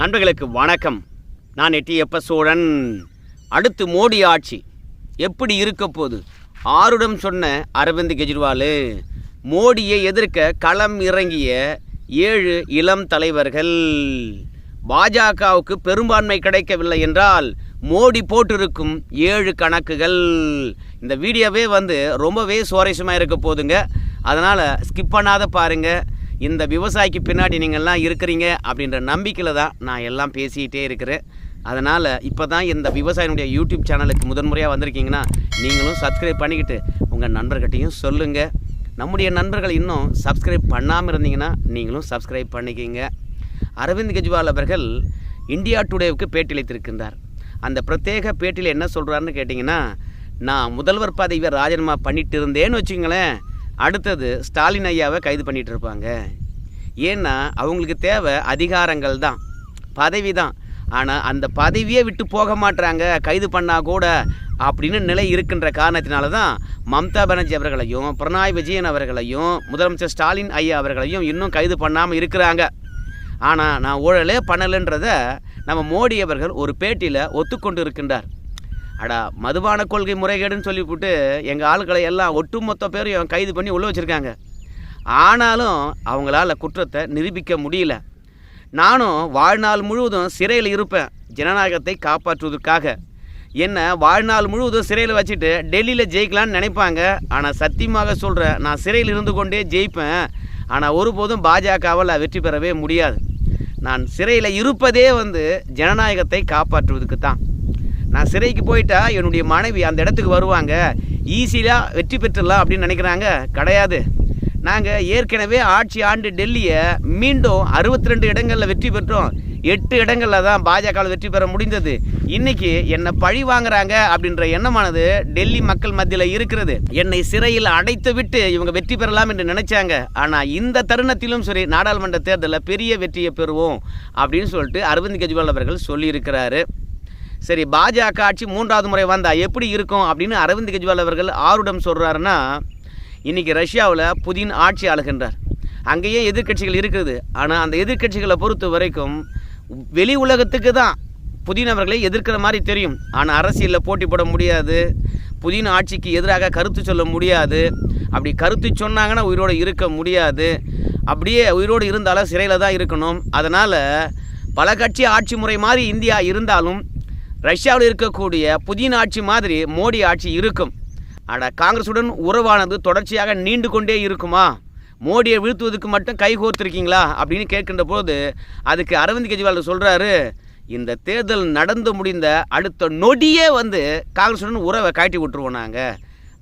நண்பர்களுக்கு வணக்கம். நான் எட்டியப்ப சோழன். அடுத்து மோடி ஆட்சி. எப்படி இருக்க போது? ஆருடம் சொன்ன அரவிந்த் கெஜ்ரிவால் மோடியை எதிர்க்க களம் இறங்கிய ஏழு இளம் தலைவர்கள். பாஜகவுக்கு பெரும்பான்மை கிடைக்கவில்லை என்றால் மோடி போட்டிருக்கும் ஏழு கணக்குகள். இந்த வீடியோவே வந்து ரொம்பவே சுவாரஸ்யமாக இருக்க போதுங்க. அதனால் ஸ்கிப் பண்ணாத பாருங்கள் இந்த விவசாயிக்கு பின்னாடி நீங்கள்லாம் இருக்கிறீங்க அப்படின்ற நம்பிக்கையில் தான் நான் எல்லாம் பேசிக்கிட்டே இருக்கிறேன். அதனால் இப்போ தான் இந்த விவசாயினுடைய யூடியூப் சேனலுக்கு முதன்முறையாக வந்திருக்கீங்கன்னா நீங்களும் சப்ஸ்கிரைப் பண்ணிக்கிட்டு உங்கள் நண்பர்கிட்டையும் சொல்லுங்கள் நம்முடைய நண்பர்கள் இன்னும் சப்ஸ்கிரைப் பண்ணாமல் இருந்தீங்கன்னா நீங்களும் சப்ஸ்கிரைப் பண்ணிக்கிங்க. அரவிந்த் கெஜ்ரிவால் அவர்கள் இந்தியா டுடேவுக்கு பேட்டியளித்திருக்கின்றார். அந்த பிரத்யேக பேட்டியில் என்ன சொல்கிறாருன்னு கேட்டிங்கன்னா நான் முதல்வர் பதவியை ராஜினாமா பண்ணிட்டு இருந்தேன்னு வச்சுங்களேன் அடுத்தது ஸ்டாலின் ஐயாவை கைது பண்ணிகிட்டு இருப்பாங்க. ஏன்னா அவங்களுக்கு தேவை அதிகாரங்கள் தான் பதவி தான். ஆனால் அந்த பதவியே விட்டு போக மாட்டுறாங்க கைது பண்ணால் கூட அப்படின்னு நிலை இருக்கின்ற காரணத்தினால தான் மம்தா பானர்ஜி அவர்களையும் பிரணாய் விஜயன் அவர்களையும் முதலமைச்சர் ஸ்டாலின் ஐயா அவர்களையும் இன்னும் கைது பண்ணாமல் இருக்கிறாங்க. ஆனால் நான் ஊழலே பண்ணலைன்றத நம்ம மோடி அவர்கள் ஒரு பேட்டியில் ஒத்துக்கொண்டு இருக்கின்றார். அடா மதுபான கொள்கை முறைகேடுன்னு சொல்லிவிட்டு எங்கள் ஆளுகளை எல்லாம் ஒட்டுமொத்த பேரையும் கைது பண்ணி உள்ளே வச்சுருக்காங்க. ஆனாலும் அவங்களால குற்றத்தை நிரூபிக்க முடியல. நானும் வாழ்நாள் முழுவதும் சிறையில் இருப்பேன். ஜனநாயகத்தை காப்பாற்றுவதற்காக. என்ன வாழ்நாள் முழுவதும் சிறையில் வச்சுட்டு டெல்லியில் ஜெயிக்கலான்னு நினைப்பாங்க. ஆனால் சத்தியமாக சொல்கிறேன் நான் சிறையில் இருந்து கொண்டே ஜெயிப்பேன். ஆனால் ஒருபோதும் பாஜகவால் வெற்றி பெறவே முடியாது. நான் சிறையில் இருப்பதே வந்து ஜனநாயகத்தை காப்பாற்றுவதுக்கு தான் நான் சிறைக்கு போயிட்டா என்னுடைய மனைவி அந்த இடத்துக்கு வருவாங்க. ஈஸியாக வெற்றி பெற்றுடலாம் அப்படின்னு நினைக்கிறாங்க. கிடையாது. நாங்கள் ஏற்கனவே ஆட்சி ஆண்டு டெல்லியை மீண்டும் அறுபத்தி ரெண்டு இடங்களில் வெற்றி பெற்றோம். எட்டு இடங்களில் தான் பாஜகவில் வெற்றி பெற முடிந்தது. இன்னைக்கு என்னை பழி வாங்குறாங்க அப்படின்ற எண்ணமானது டெல்லி மக்கள் மத்தியில் இருக்கிறது. என்னை சிறையில் அடைத்து விட்டு இவங்க வெற்றி பெறலாம் என்று நினைச்சாங்க. ஆனால் இந்த தருணத்திலும் சரி நாடாளுமன்ற தேர்தலில் பெரிய வெற்றியை பெறுவோம் அப்படின்னு சொல்லிட்டு அரவிந்த் கெஜ்ரிவால் அவர்கள் சொல்லியிருக்கிறாரு. சரி பாஜக ஆட்சி மூன்றாவது முறை வந்தால் எப்படி இருக்கும் அப்படின்னு அரவிந்த் கெஜ்ரிவால் அவர்கள் ஆருடம் சொல்கிறாருன்னா இன்றைக்கி ரஷ்யாவில் புதின் ஆட்சி ஆளுகின்றார். அங்கேயே எதிர்க்கட்சிகள் இருக்குது. ஆனால் அந்த எதிர்க்கட்சிகளை பொறுத்த வரைக்கும் வெளி உலகத்துக்கு தான் புதின் அவர்களை எதிர்க்கிற மாதிரி தெரியும். ஆனால் அரசியலில் போட்டி போட முடியாது. புதின் ஆட்சிக்கு எதிராக கருத்து சொல்ல முடியாது. அப்படி கருத்து சொன்னாங்கன்னா உயிரோடு இருக்க முடியாது. அப்படியே உயிரோடு இருந்தாலும் சிறையில் தான் இருக்கணும். அதனால் பல கட்சி ஆட்சி முறை மாதிரி இந்தியா இருந்தாலும் ரஷ்யாவில் இருக்கக்கூடிய புதின ஆட்சி மாதிரி மோடி ஆட்சி இருக்கும். ஆனால் காங்கிரஸுடன் உறவானது தொடர்ச்சியாக நீண்டு கொண்டே இருக்குமா? மோடியை வீழ்த்துவதற்கு மட்டும் கை கோர்த்துருக்கீங்களா? அப்படின்னு கேட்கின்ற போது அதுக்கு அரவிந்த் கெஜ்ரிவால் சொல்கிறாரு இந்த தேர்தல் நடந்து முடிந்த அடுத்த நொடியே வந்து காங்கிரஸுடன் உறவை காட்டி விட்டுருவோம் நாங்கள்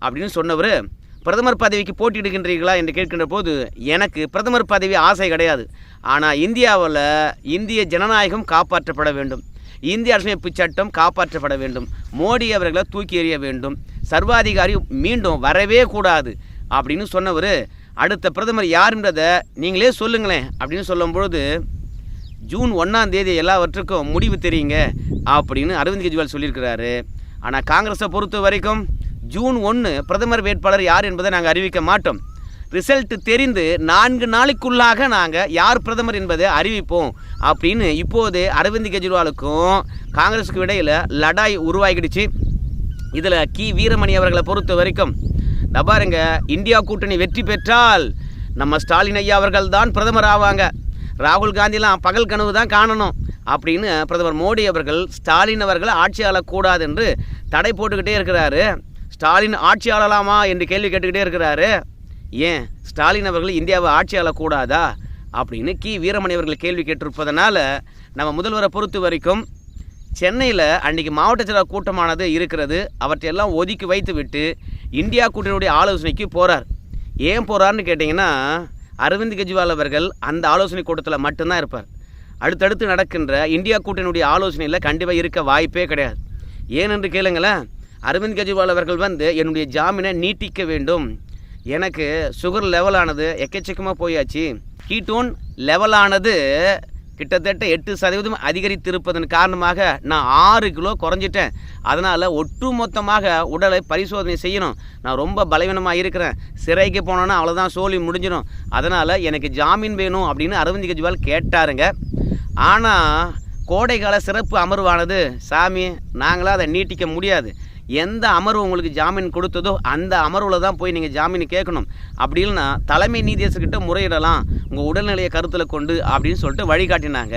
அப்படின்னு சொன்னவர் பிரதமர் பதவிக்கு போட்டியிடுகின்றீர்களா? என்று கேட்கின்ற போது எனக்கு பிரதமர் பதவி ஆசை கிடையாது. ஆனால் இந்தியாவில் இந்திய ஜனநாயகம் காப்பாற்றப்பட வேண்டும். இந்திய அரசமைப்பு சட்டம் காப்பாற்றப்பட வேண்டும். மோடி அவர்களை தூக்கி எறிய வேண்டும். சர்வாதிகாரி மீண்டும் வரவே கூடாது அப்படின்னு சொன்னவர். அடுத்த பிரதமர் யாருன்றதை நீங்களே சொல்லுங்களேன் அப்படின்னு சொல்லும் பொழுது ஜூன் ஒன்றாம் தேதி எல்லாவற்றுக்கும் முடிவு தெரியுங்க அப்படின்னு அரவிந்த் கெஜ்ரிவால் சொல்லியிருக்கிறாரு. ஆனால் காங்கிரஸை பொறுத்த வரைக்கும் ஜூன் ஒன்று பிரதமர் வேட்பாளர் யார் என்பதை நாங்கள் அறிவிக்க மாட்டோம். ரிசல்ட் தெரிந்து நான்கு நாளைக்குள்ளாக நாங்கள் யார் பிரதமர் என்பதை அறிவிப்போம் அப்படின்னு இப்போது அரவிந்த் கெஜ்ரிவாலுக்கும் காங்கிரஸுக்கு இடையில் லடாய் உருவாகிடுச்சு. இதில் கி. வீரமணி அவர்களை பொறுத்த வரைக்கும் இந்த பாருங்க இந்தியா கூட்டணி வெற்றி பெற்றால் நம்ம ஸ்டாலின் ஐயா அவர்கள் தான் பிரதமர் ஆவாங்க. ராகுல் காந்திலாம் பகல் கனவு தான் காணணும் அப்படின்னு பிரதமர் மோடி அவர்கள் ஸ்டாலின் அவர்கள் ஆட்சியாளக்கூடாது என்று தடை போட்டுக்கிட்டே இருக்கிறாரு. ஸ்டாலின் ஆட்சியாளலாமா என்று கேள்வி கேட்டுக்கிட்டே இருக்கிறாரு. ஏன் ஸ்டாலின் அவர்கள் இந்தியாவை ஆட்சியாளர் கூடாதா அப்படின்னு கி. வீரமணி அவர்கள் கேள்வி கேட்டிருப்பதனால நம்ம முதல்வரை பொறுத்த வரைக்கும் சென்னையில் அன்றைக்கி மாவட்ட செயலாளர் கூட்டமானது இருக்கிறது. அவற்றையெல்லாம் ஒதுக்கி வைத்து விட்டு இந்தியா கூட்டணியுடைய ஆலோசனைக்கு போகிறார் ஏன் போகிறார்னு கேட்டிங்கன்னா அரவிந்த் கெஜ்ரிவால் அவர்கள் அந்த ஆலோசனை கூட்டத்தில் மட்டும்தான் இருப்பார். அடுத்தடுத்து நடக்கின்ற இந்தியா கூட்டணியுடைய ஆலோசனையில் கண்டிப்பாக இருக்க வாய்ப்பே கிடையாது. ஏனென்று கேளுங்களேன் அரவிந்த் கெஜ்ரிவால் அவர்கள் வந்து என்னுடைய ஜாமீனை நீட்டிக்க வேண்டும். எனக்கு சுகர் லெவலானது எக்கச்சக்கமாக போயாச்சு. கீட்டோன் லெவலானது கிட்டத்தட்ட எட்டு சதவீதம் அதிகரித்திருப்பதன் காரணமாக நான் ஆறு கிலோ குறைஞ்சிட்டேன். அதனால் ஒட்டுமொத்தமாக உடலை பரிசோதனை செய்யணும். நான் ரொம்ப பலவீனமாக இருக்கிறேன். சிறைக்கு போனோன்னா அவ்வளோதான் சோழி முடிஞ்சிடும். அதனால் எனக்கு ஜாமீன் வேணும் அப்படின்னு அரவிந்த் கெஜ்ரிவால் கேட்டாருங்க. ஆனால் கோடைக்கால சிறப்பு அமர்வானது சாமி நாங்களாம் அதை நீட்டிக்க முடியாது. எந்த அமர்வு உங்களுக்கு ஜாமீன் கொடுத்ததோ அந்த அமர்வில் தான் போய் நீங்கள் ஜாமீன் கேட்கணும். அப்படி இல்லைன்னா தலைமை நீதியரசுக்கிட்ட முறையிடலாம் உங்கள் உடல்நிலையை கருத்தில் கொண்டு அப்படின்னு சொல்லிட்டு வழிகாட்டினாங்க.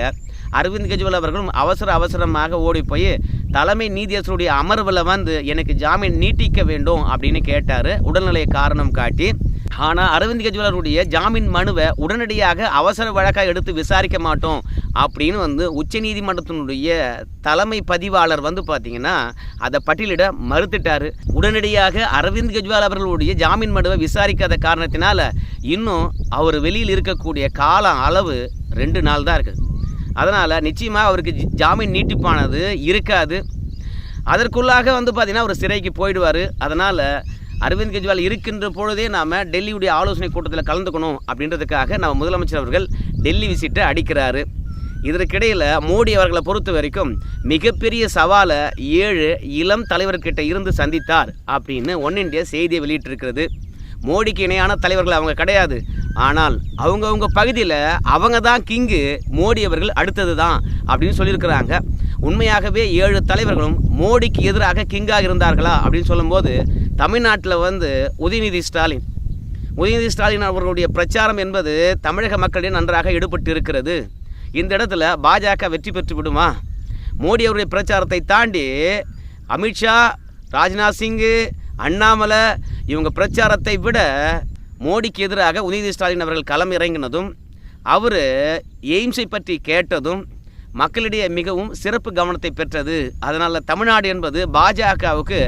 அரவிந்த் கெஜ்ரிவால் அவர்களும் அவசர அவசரமாக ஓடி போய் தலைமை நீதியரசருடைய அமர்வில் வந்து எனக்கு ஜாமீன் நீட்டிக்க வேண்டும் அப்படின்னு கேட்டார். உடல்நிலையை காரணம் காட்டி ஆனால் அரவிந்த் கெஜ்ரிவாலுடைய ஜாமீன் மனுவை உடனடியாக அவசர வழக்காக எடுத்து விசாரிக்க மாட்டோம் அப்படின்னு வந்து உச்சநீதிமன்றத்தினுடைய தலைமை பதிவாளர் வந்து பார்த்தீங்கன்னா அதை பட்டியலிட மறுத்துட்டார். உடனடியாக அரவிந்த் கெஜ்ரிவால் அவர்களுடைய ஜாமீன் மனுவை விசாரிக்காத காரணத்தினால இன்னும் அவர் வெளியில் இருக்கக்கூடிய கால அளவு ரெண்டு நாள் தான் இருக்குது அதனால் நிச்சயமாக அவருக்கு ஜி- ஜாமீன் நீட்டிப்பானது இருக்காது. அதற்குள்ளாக வந்து பார்த்திங்கன்னா அவர் சிறைக்கு போயிடுவார். அதனால் அரவிந்த் கெஜ்ரிவால் இருக்கின்ற பொழுதே நாம் டெல்லியுடைய ஆலோசனை கூட்டத்தில் கலந்துக்கணும் அப்படின்றதுக்காக நம்ம முதலமைச்சர் அவர்கள் டெல்லி விசிட்டை அடிக்கிறாரு. இதற்கிடையில் மோடி அவர்களை பொறுத்த வரைக்கும் மிகப்பெரிய சவாலை ஏழு இளம் தலைவர்கிட்ட இருந்து சந்தித்தார் அப்படின்னு ஒன் இண்டியா செய்தியை வெளியிட்டிருக்கிறது. மோடிக்கு இணையான தலைவர்கள் அவங்க கிடையாது. ஆனால் அவங்கவுங்க பகுதியில் அவங்க தான் கிங்கு மோடி அவர்கள் அடுத்தது தான் அப்படின்னு சொல்லியிருக்கிறாங்க. உண்மையாகவே ஏழு தலைவர்களும் மோடிக்கு எதிராக கிங்காக இருந்தார்களா அப்படின்னு சொல்லும்போது தமிழ்நாட்டில் வந்து உதயநிதி ஸ்டாலின். உதயநிதி ஸ்டாலின் அவர்களுடைய பிரச்சாரம் என்பது தமிழக மக்களிடையே நன்றாக ஈடுபட்டு இருக்கிறது இந்த இடத்துல பாஜக வெற்றி பெற்று விடுமா? மோடி அவருடைய பிரச்சாரத்தை தாண்டி அமித்ஷா ராஜ்நாத் சிங்கு அண்ணாமலை இவங்க பிரச்சாரத்தை விட மோடிக்கு எதிராக உதயநிதி ஸ்டாலின் அவர்கள் களம் இறங்கினதும் அவர் எய்ம்ஸை பற்றி கேட்டதும் மக்களிடையே மிகவும் சிறப்பு கவனத்தை பெற்றது. அதனால் தமிழ்நாடு என்பது பாஜகவுக்கு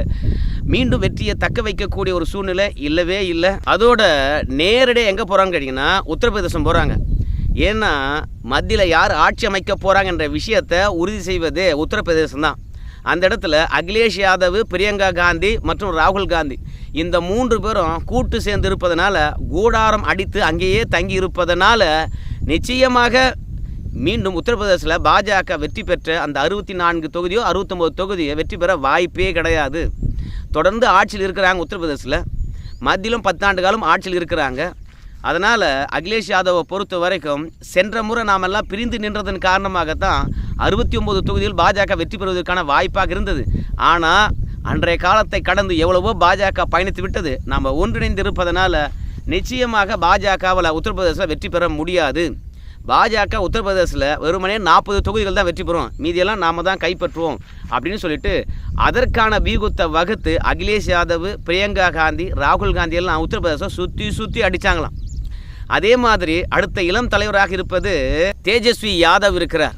மீண்டும் வெற்றியை தக்க வைக்கக்கூடிய ஒரு சூழ்நிலை இல்லவே இல்லை. அதோட நேரடியாக எங்கே போகிறாங்க கேட்டிங்கன்னா உத்தரப்பிரதேசம் போகிறாங்க ஏன்னா மத்தியில் யார் ஆட்சி அமைக்க போகிறாங்கன்ற விஷயத்தை உறுதி செய்வதே உத்தரப்பிரதேசம் தான். அந்த இடத்துல அகிலேஷ் யாதவ் பிரியங்கா காந்தி மற்றும் ராகுல் காந்தி. இந்த மூன்று பேரும் கூட்டு சேர்ந்து இருப்பதனால கூடாரம் அடித்து அங்கேயே தங்கி இருப்பதனால நிச்சயமாக மீண்டும் உத்தரப்பிரதேசில் பாஜக வெற்றி பெற்ற அந்த அறுபத்தி நான்கு தொகுதியோ அறுபத்தொம்போது தொகுதியோ வெற்றி பெற வாய்ப்பே கிடையாது. தொடர்ந்து ஆட்சியில் இருக்கிறாங்க உத்தரப்பிரதேசில் மத்தியிலும் பத்தாண்டு காலம் ஆட்சியில் இருக்கிறாங்க. அதனால் அகிலேஷ் யாதவை பொறுத்த வரைக்கும் சென்ற முறை நாமெல்லாம் பிரிந்து நின்றதன் காரணமாகத்தான் அறுபத்தி ஒம்பது தொகுதியில் பாஜக வெற்றி பெறுவதற்கான வாய்ப்பாக இருந்தது. ஆனால் அன்றைய காலத்தை கடந்து எவ்வளவோ பாஜக பயணித்து விட்டது. நாம் ஒன்றிணைந்து இருப்பதனால் நிச்சயமாக பாஜகவில் உத்தரப்பிரதேசத்தில் வெற்றி பெற முடியாது. பாஜக உத்தரப்பிரதேசில் வெறுமனே நாற்பது தொகுதிகள் தான் வெற்றி பெறும். மீதியெல்லாம் நாம் தான் கைப்பற்றுவோம் அப்படின்னு சொல்லிட்டு அதற்கான வியூகத்தை வகுத்து அகிலேஷ் யாதவ் பிரியங்கா காந்தி ராகுல் காந்தி எல்லாம் உத்தரப்பிரதேசம் சுற்றி சுற்றி அடித்தாங்களாம் அதே மாதிரி அடுத்த இளம் தலைவராக இருப்பது தேஜஸ்வி யாதவ் இருக்கிறார்.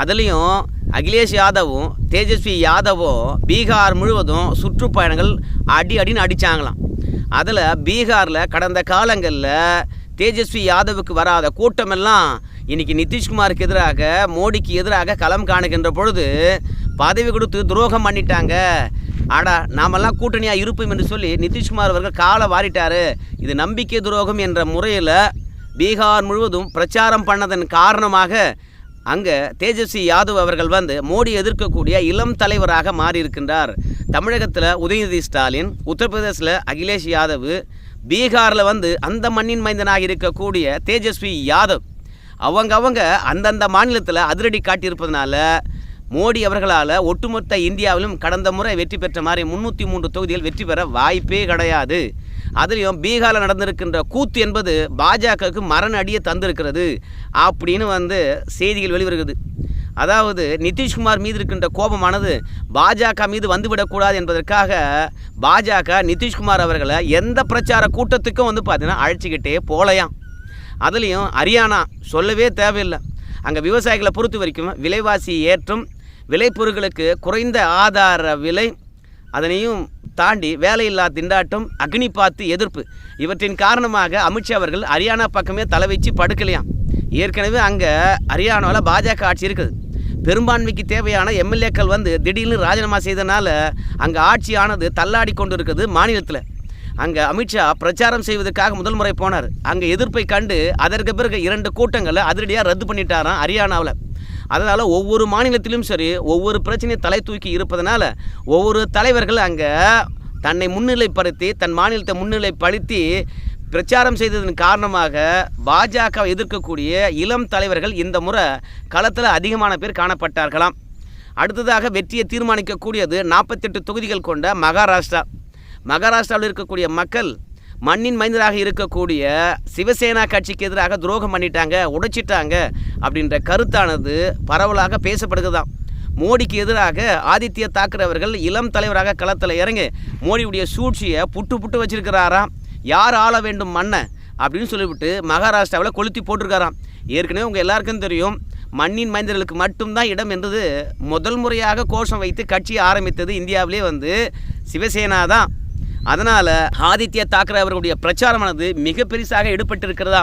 அதுலேயும் அகிலேஷ் யாதவும் தேஜஸ்வி யாதவும் பீகார் முழுவதும் சுற்றுப்பயணங்கள் அடி அடின்னு அடித்தாங்களாம் அதில் பீகாரில் கடந்த காலங்களில் தேஜஸ்வி யாதவுக்கு வராத கூட்டமெல்லாம் இன்னைக்கு நிதிஷ்குமாருக்கு எதிராக மோடிக்கு எதிராக களம் காணுகின்ற பொழுது பதவி கொடுத்து துரோகம் பண்ணிட்டாங்க. ஆடா நாமெல்லாம் கூட்டணியாக இருப்போம் என்று சொல்லி நிதிஷ்குமார் அவர்கள் காலை வாரிட்டாரு. இது நம்பிக்கை துரோகம் என்ற முறையில் பீகார் முழுவதும் பிரச்சாரம் பண்ணதன் காரணமாக அங்கே தேஜஸ்வி யாதவ் அவர்கள் வந்து மோடி எதிர்க்கக்கூடிய இளம் தலைவராக மாறியிருக்கின்றார். தமிழகத்தில் உதயநிதி ஸ்டாலின் உத்தரப்பிரதேசில் அகிலேஷ் யாதவ் பீகாரில் வந்து அந்த மண்ணின் மைந்தனாக இருக்கக்கூடிய தேஜஸ்வி யாதவ். அவங்க அவங்க அந்தந்த மாநிலத்தில் அதிரடி காட்டியிருப்பதனால மோடி அவர்களால் ஒட்டுமொத்த இந்தியாவிலும் கடந்த முறை வெற்றி பெற்ற மாதிரி முந்நூற்றி மூன்று தொகுதிகள் வெற்றி பெற வாய்ப்பே கிடையாது. அதுலேயும் பீகாரில் நடந்திருக்கின்ற கூத்து என்பது பாஜகவுக்கு மரண அடியை தந்திருக்கிறது அப்படின்னு வந்து செய்திகள் வெளிவருகிறது. அதாவது நிதிஷ்குமார் மீது இருக்கின்ற கோபமானது பாஜக மீது வந்துவிடக்கூடாது என்பதற்காக பாஜக நிதிஷ்குமார் அவர்களை எந்த பிரச்சார கூட்டத்துக்கும் வந்து பார்த்தீங்கன்னா அழைச்சிக்கிட்டே போகலையாம். அதுலேயும் ஹரியானா சொல்லவே தேவையில்லை. அங்கே விவசாயிகளை பொறுத்த வரைக்கும் விலைவாசி ஏற்றம் விளைபொருட்களுக்கு குறைந்த ஆதார விலை அதனையும் தாண்டி வேலையில்லா திண்டாட்டம் அக்னி பார்த்து எதிர்ப்பு. இவற்றின் காரணமாக அமித்ஷா அவர்கள் ஹரியானா பக்கமே தலை வச்சு படுக்கலையாம். ஏற்கனவே அங்கே ஹரியானாவில் பாஜக ஆட்சி இருக்குது. பெரும்பான்மைக்கு தேவையான எம்எல்ஏக்கள் வந்து திடீர்னு ராஜினாமா செய்தனால அங்கே ஆட்சியானது தள்ளாடி கொண்டு இருக்குது மாநிலத்தில். அங்கே அமித்ஷா பிரச்சாரம் செய்வதற்காக முதல் முறை போனார். அங்கே எதிர்ப்பை கண்டு அதற்கு பிறகு இரண்டு கூட்டங்களை அதிரடியாக ரத்து பண்ணிட்டாராம் ஹரியானாவில். அதனால் ஒவ்வொரு மாநிலத்திலும் சரி ஒவ்வொரு பிரச்சனையும் தலை தூக்கி இருப்பதனால ஒவ்வொரு தலைவர்கள் அங்கே தன்னை முன்னிலைப்படுத்தி தன் மாநிலத்தை முன்னிலைப்படுத்தி பிரச்சாரம் செய்ததன் காரணமாக பாஜக எதிர்க்கக்கூடிய இளம் தலைவர்கள் இந்த முறை களத்தில் அதிகமான பேர் காணப்பட்டார்களாம். அடுத்ததாக வெற்றியை தீர்மானிக்கக்கூடியது நாற்பத்தெட்டு தொகுதிகள் கொண்ட மகாராஷ்டிரா. மகாராஷ்டிராவில் இருக்கக்கூடிய மக்கள் மண்ணின் மைந்தராக இருக்கக்கூடிய சிவசேனா கட்சிக்கு எதிராக துரோகம் பண்ணிட்டாங்க உடைச்சிட்டாங்க அப்படின்ற கருத்தானது பரவலாக பேசப்படுகிறதாம். மோடிக்கு எதிராக ஆதித்ய தாக்கரவர்கள் இளம் தலைவராக களத்தில் இறங்கி மோடியுடைய சூழ்ச்சியை புட்டு புட்டு வச்சிருக்கிறாராம். யார் ஆள வேண்டும் மண்ணை அப்படின்னு சொல்லிவிட்டு மகாராஷ்டிராவில் கொளுத்தி போட்டிருக்காராம். ஏற்கனவே உங்கள் எல்லாருக்கும் தெரியும் மண்ணின் மைந்தர்களுக்கு மட்டும்தான் இடம் என்றது முதல் முறையாக கோஷம் வைத்து கட்சி ஆரம்பித்தது இந்தியாவிலே வந்து சிவசேனா தான். அதனால் ஆதித்ய தாக்கரே அவர்களுடைய பிரச்சாரமானது மிக பெருசாக ஈடுபட்டிருக்கிறதா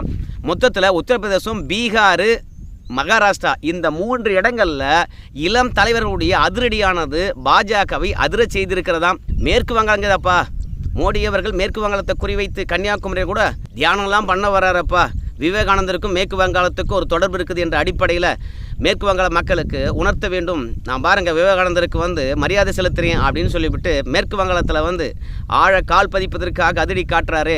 மொத்தத்தில் உத்தரப்பிரதேசம் பீகார் மகாராஷ்டிரா இந்த மூன்று இடங்களில் இளம் தலைவர்களுடைய அதிரடியானது பாஜகவை அதிர செய்திருக்கிறதாம். மேற்கு வங்காளங்கதப்பா மோடி அவர்கள் மேற்கு வங்காளத்தை குறிவைத்து கன்னியாகுமரியை கூட தியானம்லாம் பண்ண வர்றாரப்பா. விவேகானந்தருக்கும் மேற்கு வங்காளத்துக்கும் ஒரு தொடர்பு இருக்குது என்ற அடிப்படையில் மேற்கு வங்காள மக்களுக்கு உணர்த்த வேண்டும். நான் பாருங்கள் விவேகானந்தருக்கு வந்து மரியாதை செலுத்துறேன் அப்படின்னு சொல்லிவிட்டு மேற்கு வங்காளத்தில் வந்து ஆழ கால் பதிப்பதற்காக அதிரடி காட்டுறாரு.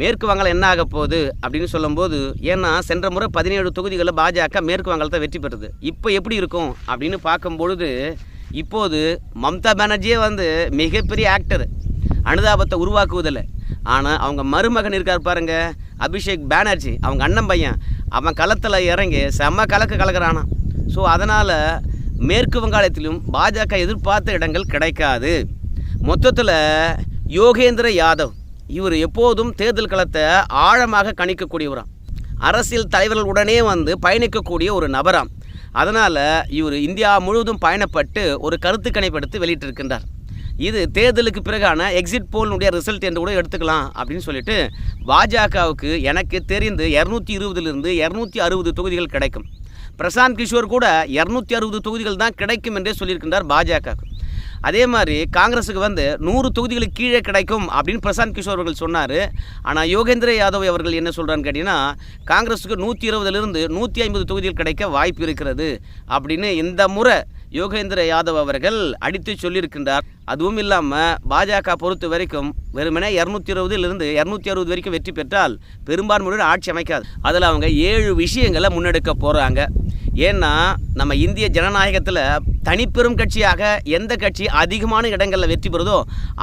மேற்கு வங்காளம் என்ன ஆக போகுது அப்படின்னு சொல்லும்போது ஏன்னா சென்ற முறை பதினேழு தொகுதிகளில் பாஜக மேற்கு வங்காளத்தை வெற்றி பெறுது. இப்போ எப்படி இருக்கும் அப்படின்னு பார்க்கும்பொழுது இப்போது மம்தா பானர்ஜியே வந்து மிகப்பெரிய ஆக்டர் அனுதாபத்தை உருவாக்குவதில்லை. ஆனால் அவங்க மருமகன் இருக்கார் பாருங்க அபிஷேக் பானர்ஜி அவங்க அண்ணன் பையன். அவன் களத்தில் இறங்கி செம்ம கலக்கு கலக்கிறானா. ஸோ அதனால் மேற்கு வங்காளத்திலும் பாஜக எதிர்பார்த்த இடங்கள் கிடைக்காது. மொத்தத்தில் யோகேந்திர யாதவ் இவர் எப்போதும் தேர்தல் களத்தை ஆழமாக கணிக்கக்கூடியவராம். அரசியல் தலைவர்கள் உடனே வந்து பயணிக்கக்கூடிய ஒரு நபராம். அதனால் இவர் இந்தியா முழுவதும் பயணப்பட்டு ஒரு கருத்து கணிப்பெடுத்து வெளியிட்டிருக்கின்றார். இது தேர்தலுக்கு பிறகான எக்ஸிட் போலினுடைய ரிசல்ட் என்று கூட எடுத்துக்கலாம் அப்படின்னு சொல்லிட்டு பாஜகவுக்கு எனக்கு தெரிந்து இரநூத்தி இருபதுலேருந்து இரநூத்தி அறுபது தொகுதிகள் கிடைக்கும். பிரசாந்த் கிஷோர் கூட இரநூத்தி அறுபது தொகுதிகள் தான் கிடைக்கும் என்றே சொல்லியிருக்கின்றார் பாஜக அதே மாதிரி காங்கிரஸுக்கு வந்து நூறு தொகுதிகளுக்கு கீழே கிடைக்கும் அப்படின்னு பிரசாந்த் கிஷோர் அவர்கள் சொன்னார். ஆனால் யோகேந்திர யாதவ் அவர்கள் என்ன சொல்கிறான்னு கேட்டிங்கன்னா காங்கிரஸுக்கு நூற்றி இருபதுலேருந்து நூற்றி ஐம்பது தொகுதிகள் கிடைக்க வாய்ப்பு இருக்கிறது அப்படின்னு இந்த முறை யோகேந்திர யாதவ் அவர்கள் அடித்து சொல்லியிருக்கின்றார். அதுவும் இல்லாமல் பாஜக பொறுத்த வரைக்கும் வெறுமனே இரநூத்தி இருபதுலேருந்து இரநூத்தி அறுபது வரைக்கும் வெற்றி பெற்றால் பெரும்பான்மையோடு ஆட்சி அமைக்காது. அதில் அவங்க ஏழு விஷயங்களை முன்னெடுக்க போகிறாங்க ஏன்னா நம்ம இந்திய ஜனநாயகத்தில் தனிப்பெரும் கட்சியாக எந்த கட்சி அதிகமான இடங்களில் வெற்றி பெறுதோ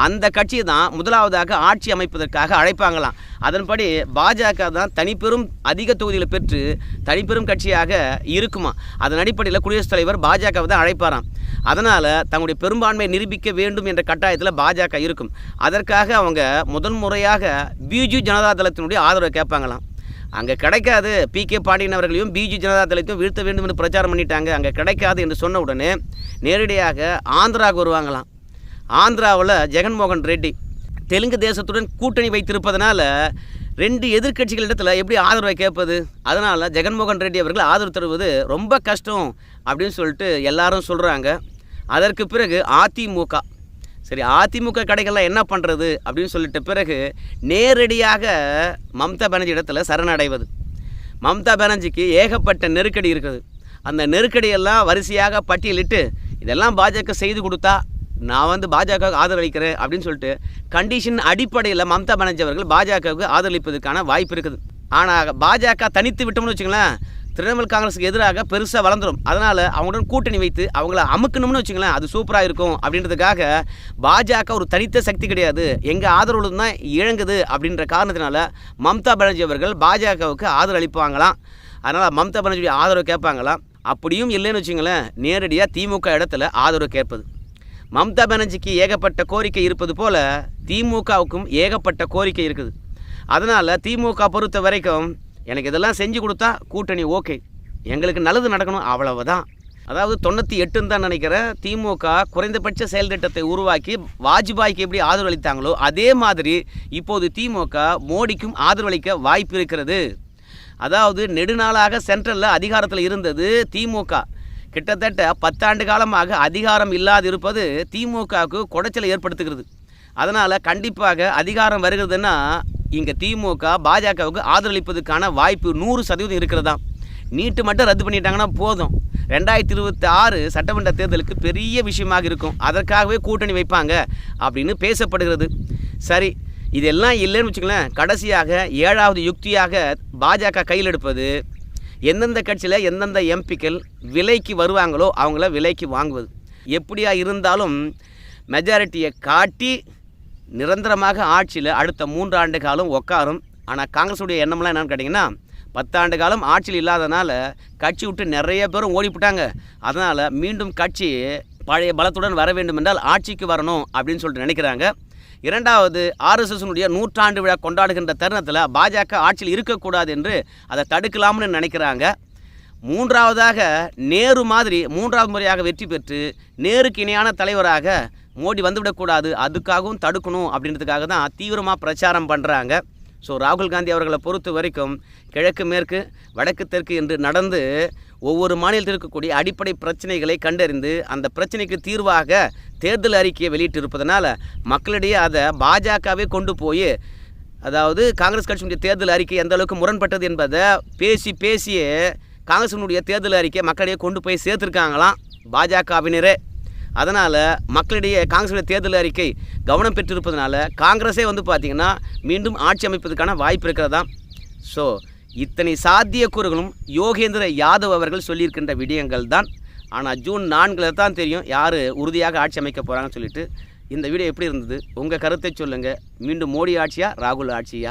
அந்த கட்சி தான் முதலாவதாக ஆட்சி அமைப்பதற்காக அழைப்பாங்களாம். அதன்படி பாஜக தான் தனிப்பெரும் அதிக தொகுதிகளை பெற்று தனிப்பெரும் கட்சியாக இருக்குமா? அதன் அடிப்படையில் குடியரசுத் தலைவர் பாஜகவை தான் அழைப்பாராம். அதனால் தங்களுடைய பெரும்பான்மையை நிரூபிக்க வேண்டும் வேண்டும் என்ற கட்டாயத்தில் பாஜக இருக்கும். அதற்காக அவங்க முதன் முறையாக பிஜு ஜனதா தளத்தினுடைய ஆதரவை கேட்பாங்களாம். அங்கே கிடைக்காது. பி கே பாண்டியன் அவர்களையும் பிஜு ஜனதா தளத்தையும் வீழ்த்த வேண்டும் என்று பிரச்சாரம் பண்ணிட்டாங்க. அங்கே கிடைக்காது என்று சொன்ன உடனே நேரடியாக ஆந்திராவுக்கு வருவாங்களாம். ஆந்திராவில் ஜெகன்மோகன் ரெட்டி தெலுங்கு தேசத்துடன் கூட்டணி வைத்திருப்பதனால ரெண்டு எதிர்க்கட்சிகளிடத்தில் எப்படி ஆதரவை கேட்பது? அதனால் ஜெகன்மோகன் ரெட்டி அவர்கள் ஆதரவு தருவது ரொம்ப கஷ்டம் அப்படின்னு சொல்லிட்டு எல்லாரும் சொல்கிறாங்க அதற்கு பிறகு அதிமுக சரி அதிமுக கடைகள்லாம் என்ன பண்ணுறது அப்படின்னு சொல்லிட்ட பிறகு நேரடியாக மம்தா பானர்ஜி இடத்துல சரணடைவது. மம்தா பானர்ஜிக்கு ஏகப்பட்ட நெருக்கடி இருக்குது. அந்த நெருக்கடியெல்லாம் வரிசையாக பட்டியலிட்டு இதெல்லாம் பாஜக செய்து கொடுத்தா நான் வந்து பாஜக ஆதரவளிக்கிறேன் அப்படின்னு சொல்லிட்டு கண்டிஷன் அடிப்படையில் மம்தா பானர்ஜி அவர்கள் பாஜகவுக்கு ஆதரவளிப்பதற்கான வாய்ப்பு இருக்குது. ஆனால் பாஜக தனித்து விட்டோம்னு வச்சுங்களேன் திரிணாமுல் காங்கிரஸுக்கு எதிராக பெருசாக வளர்ந்துடும் அதனால் அவங்களுடன் கூட்டணி வைத்து அவங்கள அமுக்கணும்னு வச்சுங்களேன் அது சூப்பராக இருக்கும் அப்படின்றதுக்காக பாஜக ஒரு தனித்த சக்தி கிடையாது. எங்கள் ஆதரவு தான் இழங்குது அப்படின்ற காரணத்தினால மம்தா பானர்ஜி அவர்கள் பாஜகவுக்கு ஆதரவு அளிப்பாங்களாம். அதனால் மம்தா பானர்ஜியுடைய ஆதரவு கேட்பாங்களாம். அப்படியும் இல்லைன்னு வச்சுங்களேன் நேரடியாக திமுக இடத்துல ஆதரவு கேட்பது. மம்தா பானர்ஜிக்கு ஏகப்பட்ட கோரிக்கை இருப்பது போல் திமுகவுக்கும் ஏகப்பட்ட கோரிக்கை இருக்குது. அதனால் திமுக பொறுத்த வரைக்கும் எனக்கு இதெல்லாம் செஞ்சு கொடுத்தா கூட்டணி ஓகே. எங்களுக்கு நல்லது நடக்கணும் அவ்வளவுதான். அதாவது தொண்ணூற்றி எட்டுன்னு தான் நினைக்கிறேன் திமுக குறைந்தபட்ச செயல் திட்டத்தை உருவாக்கி வாஜ்பாய்க்கு எப்படி ஆதரவு அளித்தாங்களோ அதே மாதிரி இப்போது திமுக மோடிக்கும் ஆதரவளிக்க வாய்ப்பு இருக்கிறது. அதாவது நெடுநாளாக சென்ட்ரலில் அதிகாரத்தில் இருந்தது திமுக. கிட்டத்தட்ட பத்தாண்டு காலமாக அதிகாரம் இல்லாதிருப்பது திமுகவுக்கு குடைச்சலை ஏற்படுத்துகிறது. அதனால் கண்டிப்பாக அதிகாரம் வருகிறதுன்னா இங்கே திமுக பாஜகவுக்கு ஆதரவளிப்பதற்கான வாய்ப்பு நூறு சதவீதம் இருக்கிறதா? நீட்டு மட்டும் ரத்து பண்ணிட்டாங்கன்னா போதும். ரெண்டாயிரத்தி இருபத்தி ஆறு சட்டமன்ற தேர்தலுக்கு பெரிய விஷயமாக இருக்கும். அதற்காகவே கூட்டணி வைப்பாங்க அப்படின்னு பேசப்படுகிறது. சரி இதெல்லாம் இல்லைன்னு வச்சுக்கோங்களேன். கடைசியாக ஏழாவது யுக்தியாக பாஜக கையில் எடுப்பது எந்தெந்த கட்சியில் எந்தெந்த எம்பிக்கள் விலைக்கு வருவாங்களோ அவங்கள விலைக்கு வாங்குவது. எப்படியா இருந்தாலும் மெஜாரிட்டியை காட்டி நிரந்தரமாக ஆட்சியில் அடுத்த மூன்று ஆண்டு காலம் உட்காரும் ஆனால் காங்கிரஸுடைய எண்ணம்லாம் என்னென்னு கேட்டிங்கன்னா பத்தாண்டு காலம் ஆட்சியில் இல்லாதனால கட்சி விட்டு நிறைய பேரும் ஓடிவிட்டாங்க அதனால் மீண்டும் கட்சி பழைய பலத்துடன் வர வேண்டும் என்றால் ஆட்சிக்கு வரணும் அப்படின்னு சொல்லிட்டு நினைக்கிறாங்க. இரண்டாவது ஆர்எஸ்எஸ்னுடைய நூற்றாண்டு விழா கொண்டாடுகின்ற தருணத்தில் பாஜக ஆட்சியில் இருக்கக்கூடாது என்று அதை தடுக்கலாம்னு நினைக்கிறாங்க. மூன்றாவதாக நேரு மாதிரி மூன்றாவது முறையாக வெற்றி பெற்று நேருக்கு இணையான தலைவராக மோடி வந்துவிடக்கூடாது அதுக்காகவும் தடுக்கணும் அப்படின்றதுக்காக தான் தீவிரமாக பிரச்சாரம் பண்ணுறாங்க ஸோ ராகுல் காந்தி அவர்களை பொறுத்த வரைக்கும் கிழக்கு மேற்கு வடக்கு தெற்கு என்று நடந்து ஒவ்வொரு மாநிலத்தில் இருக்கக்கூடிய அடிப்படை பிரச்சனைகளை கண்டறிந்து அந்த பிரச்சனைக்கு தீர்வாக தேர்தல் அறிக்கையை வெளியிட்டு இருப்பதனால் மக்களிடையே அதை பாஜகவே கொண்டு போய் அதாவது காங்கிரஸ் கட்சியினுடைய தேர்தல் அறிக்கை எந்த அளவுக்கு முரண்பட்டது என்பதை பேசி பேசியே காங்கிரசினுடைய தேர்தல் அறிக்கையை மக்களிடையே கொண்டு போய் சேர்த்துருக்காங்களாம் பாஜகவினரே. அதனால் மக்களிடையே காங்கிரஸுடைய தேர்தல் அறிக்கை கவனம் பெற்றிருப்பதனால காங்கிரஸே வந்து பார்த்திங்கன்னா மீண்டும் ஆட்சி அமைப்பதற்கான வாய்ப்பு இருக்கிறதா? ஸோ இத்தனை சாத்தியக்கூறுகளும் யோகேந்திர யாதவ் அவர்கள் சொல்லியிருக்கின்ற விடயங்கள் தான். ஆனால் ஜூன் நான்கில் தான் தெரியும் யார் உறுதியாக ஆட்சி அமைக்க போகிறாங்கன்னு சொல்லிட்டு. இந்த வீடியோ எப்படி இருந்தது? உங்கள் கருத்தை சொல்லுங்கள் மீண்டும் மோடி ஆட்சியா ராகுல் ஆட்சியா?